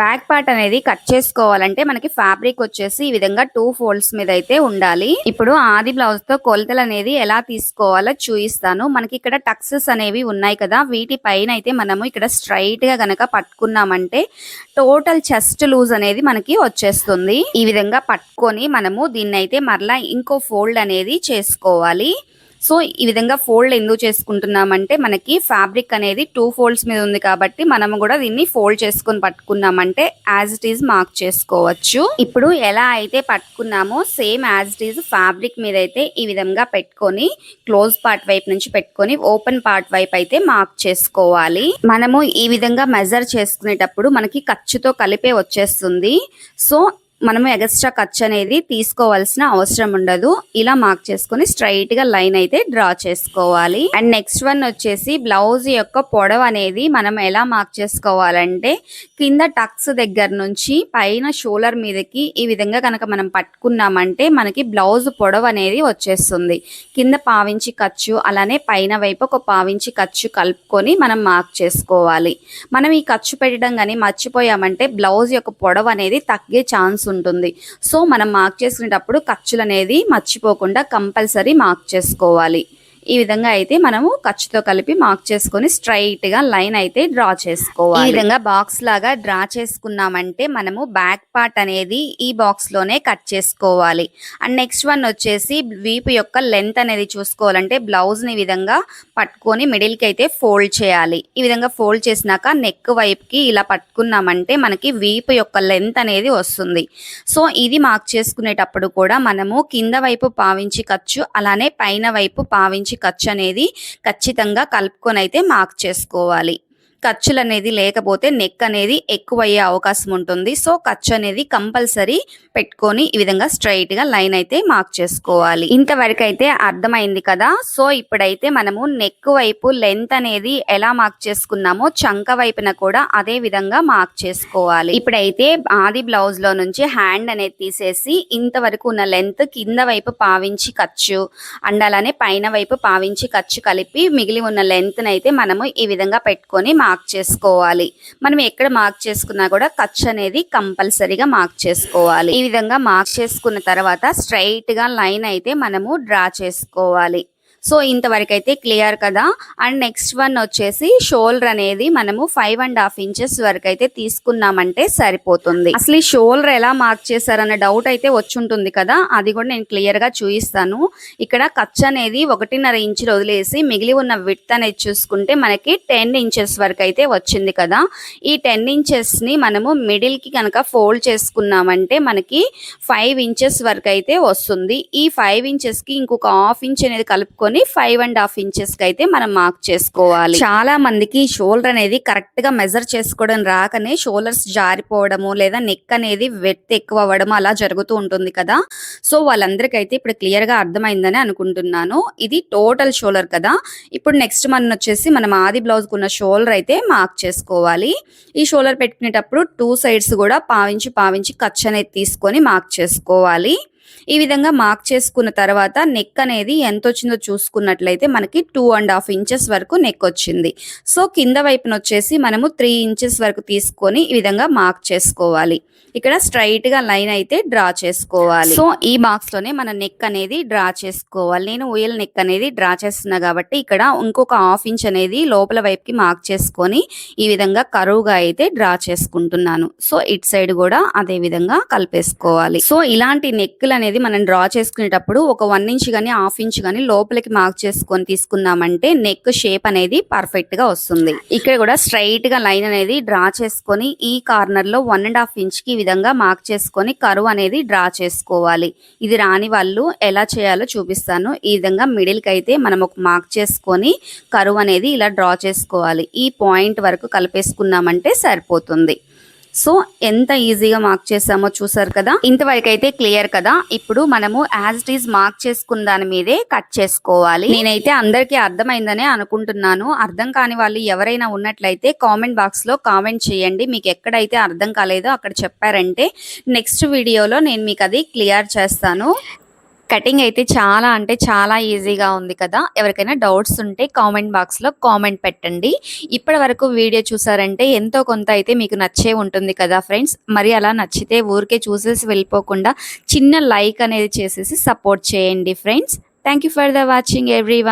Back part అనేది cut చేసుకోవాలంటే మనకి ఫ్యాబ్రిక్ వచ్చేసి ఈ విధంగా టూ ఫోల్డ్స్ మీద అయితే ఉండాలి. ఇప్పుడు ఆది బ్లౌజ్తో కొలతలు అనేది ఎలా తీసుకోవాలో చూపిస్తాను మనకి ఇక్కడ టక్సెస్ అనేవి ఉన్నాయి కదా వీటి పైన అయితే మనము ఇక్కడ స్ట్రైట్గా గనక పట్టుకున్నామంటే టోటల్ చెస్ట్ లూజ్ అనేది మనకి వచ్చేస్తుంది. ఈ విధంగా పట్టుకొని మనము దీన్ని అయితే మరలా ఇంకో ఫోల్డ్ అనేది చేసుకోవాలి. సో ఈ విధంగా ఫోల్డ్ ఎందుకు చేసుకుంటున్నామంటే మనకి ఫ్యాబ్రిక్ అనేది టూ ఫోల్డ్స్ మీద ఉంది కాబట్టి మనము కూడా దీన్ని ఫోల్డ్ చేసుకొని పట్టుకున్నామంటే యాజ్ ఇట్ ఈజ్ మార్క్ చేసుకోవచ్చు. ఇప్పుడు ఎలా అయితే పట్టుకున్నామో same as it is fabric మీద అయితే ఈ విధంగా పెట్టుకొని క్లోజ్ పార్ట్ వైపు నుంచి పెట్టుకొని ఓపెన్ పార్ట్ వైపు అయితే మార్క్ చేసుకోవాలి. మనము ఈ విధంగా మెజర్ చేసుకునేటప్పుడు మనకి ఖర్చుతో కలిపే వచ్చేస్తుంది. సో మనము ఎగస్ట్రా ఖర్చు అనేది తీసుకోవాల్సిన అవసరం ఉండదు. ఇలా మార్క్ చేసుకొని స్ట్రైట్గా లైన్ అయితే డ్రా చేసుకోవాలి. అండ్ నెక్స్ట్ వన్ వచ్చేసి బ్లౌజ్ యొక్క పొడవు అనేది మనం ఎలా మార్క్ చేసుకోవాలంటే కింద టక్స్ దగ్గర నుంచి పైన షోలర్ మీదకి ఈ విధంగా కనుక మనం పట్టుకున్నామంటే మనకి బ్లౌజ్ పొడవు అనేది వచ్చేస్తుంది. కింద పావించి ఖర్చు అలానే పైన వైపు ఒక పావించి ఖర్చు కలుపుకొని మనం మార్క్ చేసుకోవాలి. మనం ఈ ఖర్చు పెట్టడం కానీ మర్చిపోయామంటే బ్లౌజ్ యొక్క పొడవు అనేది తగ్గే ఛాన్స్ ఉంటుంది. సో మనం మార్క్ చేసుకునేటప్పుడు ఖర్చులు అనేది మర్చిపోకుండా కంపల్సరీ మార్క్ చేసుకోవాలి. ఈ విధంగా అయితే మనము ఖర్చుతో కలిపి మార్క్ చేసుకొని స్ట్రైట్గా లైన్ అయితే డ్రా చేసుకోవాలి. ఈ విధంగా బాక్స్ లాగా డ్రా చేసుకున్నామంటే మనము బ్యాక్ పార్ట్ అనేది ఈ బాక్స్లోనే కట్ చేసుకోవాలి. అండ్ నెక్స్ట్ వన్ వచ్చేసి వీపు యొక్క లెంత్ అనేది చూసుకోవాలంటే బ్లౌజ్ని ఈ విధంగా పట్టుకొని మిడిల్కి అయితే ఫోల్డ్ చేయాలి. ఈ విధంగా ఫోల్డ్ చేసినాక నెక్ వైపుకి ఇలా పట్టుకున్నామంటే మనకి వీపు యొక్క లెంత్ అనేది వస్తుంది. సో ఇది మార్క్ చేసుకునేటప్పుడు కూడా మనము కింద వైపు పావించి ఖర్చు అలానే పైన వైపు పావించి ఖర్చు అనేది ఖచ్చితంగా కలుపుకొని అయితే మార్క్ చేసుకోవాలి. ఖర్చులు అనేది లేకపోతే నెక్ అనేది ఎక్కువ అయ్యే అవకాశం ఉంటుంది సో ఖర్చు అనేది కంపల్సరీ పెట్టుకొని ఈ విధంగా స్ట్రైట్గా లైన్ అయితే మార్క్ చేసుకోవాలి. ఇంతవరకు అయితే అర్థమైంది కదా? సో ఇప్పుడైతే మనము నెక్ వైపు లెంత్ అనేది ఎలా మార్క్ చేసుకున్నామో చంక వైపున కూడా అదే విధంగా మార్క్ చేసుకోవాలి. ఇప్పుడైతే ఆది బ్లౌజ్లో నుంచి హ్యాండ్ అనేది తీసేసి ఇంతవరకు ఉన్న లెంత్ కింద వైపు పావించి ఖర్చు అండ్ అలానే పైన వైపు పావించి ఖర్చు కలిపి మిగిలి ఉన్న లెంత్ అయితే మనము ఈ విధంగా పెట్టుకొని మార్క్ మార్క్ చేసుకోవాలి. మనం ఎక్కడ మార్క్ చేసుకున్నా కూడా ఖర్చు అనేది కంపల్సరీగా మార్క్ చేసుకోవాలి. ఈ విధంగా మార్క్ చేసుకున్న తర్వాత స్ట్రైట్గా లైన్ అయితే మనము డ్రా చేసుకోవాలి. సో ఇంతవరకు అయితే క్లియర్ కదా. అండ్ నెక్స్ట్ వన్ వచ్చేసి షోల్డర్ అనేది మనము ఫైవ్ అండ్ హాఫ్ ఇంచెస్ వరకు అయితే తీసుకున్నామంటే సరిపోతుంది. అసలు ఈ షోల్డర్ ఎలా మార్క్ చేశారన్న డౌట్ అయితే వచ్చి ఉంటుంది కదా. అది కూడా నేను క్లియర్గా చూపిస్తాను. ఇక్కడ ఖర్చు అనేది ఒకటిన్నర ఇంచులు వదిలేసి మిగిలి ఉన్న విత్ అనేది చూసుకుంటే మనకి టెన్ ఇంచెస్ వరకు అయితే వచ్చింది కదా. ఈ టెన్ ఇంచెస్ని మనము మిడిల్కి కనుక ఫోల్డ్ చేసుకున్నామంటే మనకి ఫైవ్ ఇంచెస్ వరకు అయితే వస్తుంది. ఈ ఫైవ్ ఇంచెస్కి ఇంకొక హాఫ్ ఇంచ్ అనేది కలుపుకొని ఫైవ్ అండ్ హాఫ్ ఇంచెస్కి అయితే మనం మార్క్ చేసుకోవాలి. చాలా మందికి షోల్డర్ అనేది కరెక్ట్గా మెజర్ చేసుకోవడం రాకనే షోల్డర్స్ జారిపోవడము లేదా నెక్ అనేది వెత్ ఎక్కువ అవ్వడము అలా జరుగుతూ ఉంటుంది కదా. సో వాళ్ళందరికీ అయితే ఇప్పుడు క్లియర్గా అర్థమైందని అనుకుంటున్నాను. ఇది టోటల్ షోల్డర్ కదా. ఇప్పుడు నెక్స్ట్ మన వచ్చేసి మనం ఆది బ్లౌజ్ కున్న షోల్డర్ అయితే మార్క్ చేసుకోవాలి. ఈ షోల్డర్ పెట్టుకునేటప్పుడు టూ సైడ్స్ కూడా పావించి పావించి ఖర్చు అనేది తీసుకొని మార్క్ చేసుకోవాలి. ఈ విధంగా మార్క్ చేసుకున్న తర్వాత నెక్ అనేది ఎంత వచ్చిందో చూసుకున్నట్లయితే మనకి టూ అండ్ హాఫ్ ఇంచెస్ వరకు నెక్ వచ్చింది. సో కింద వైపున వచ్చేసి మనము త్రీ ఇంచెస్ వరకు తీసుకొని ఈ విధంగా మార్క్ చేసుకోవాలి. ఇక్కడ స్ట్రైట్గా లైన్ అయితే డ్రా చేసుకోవాలి. సో ఈ బాక్స్లోనే మన నెక్ అనేది డ్రా చేసుకోవాలి. నేను ఉయల్ నెక్ అనేది డ్రా చేస్తున్నా కాబట్టి ఇక్కడ ఇంకొక హాఫ్ ఇంచ్ అనేది లోపల వైపుకి మార్క్ చేసుకొని ఈ విధంగా కరువుగా అయితే డ్రా చేసుకుంటున్నాను. సో ఇట్ సైడ్ కూడా అదే విధంగా కలిపేసుకోవాలి. సో ఇలాంటి నెక్కులు అనేది మనం డ్రా చేసుకునేటప్పుడు ఒక వన్ ఇంచ్ కానీ హాఫ్ ఇంచ్ కానీ లోపలికి మార్క్ చేసుకొని తీసుకున్నామంటే నెక్ షేప్ అనేది పర్ఫెక్ట్గా వస్తుంది. ఇక్కడ కూడా స్ట్రైట్గా లైన్ అనేది డ్రా చేసుకొని ఈ కార్నర్లో వన్ అండ్ హాఫ్ ఇంచ్కి ఈ విధంగా మార్క్ చేసుకొని కరువు అనేది డ్రా చేసుకోవాలి. ఇది రాని వాళ్ళు ఎలా చేయాలో చూపిస్తాను. ఈ విధంగా మిడిల్కి అయితే మనం ఒక మార్క్ చేసుకొని కరువు అనేది ఇలా డ్రా చేసుకోవాలి. ఈ పాయింట్ వరకు కలిపేసుకున్నామంటే సరిపోతుంది. సో ఎంత ఈజీగా మార్క్ చేసామో చూసారు కదా? ఇంతవరకు అయితే క్లియర్ కదా? ఇప్పుడు మనము యాజ్ ఇట్ ఈజ్ మార్క్ చేసుకున్న దాని మీదే కట్ చేసుకోవాలి. నేనైతే అందరికీ అర్థమైందనే అనుకుంటున్నాను. అర్థం కాని వాళ్ళు ఎవరైనా ఉన్నట్లయితే కామెంట్ బాక్స్లో కామెంట్ చేయండి. మీకు ఎక్కడైతే అర్థం కాలేదో అక్కడ చెప్పారంటే నెక్స్ట్ వీడియోలో నేను మీకు అది క్లియర్ చేస్తాను. కటింగ్ అయితే చాలా అంటే చాలా ఈజీగా ఉంది కదా. ఎవరికైనా డౌట్స్ ఉంటే కామెంట్ బాక్స్లో కామెంట్ పెట్టండి. ఇప్పటి వరకు వీడియో చూసారంటే ఎంతో కొంత అయితే మీకు నచ్చే ఉంటుంది కదా ఫ్రెండ్స్ మరి అలా నచ్చితే ఊరికే చూసేసి వెళ్ళిపోకుండా చిన్న లైక్ అనేది చేసేసి సపోర్ట్ చేయండి friends thank you for the watching every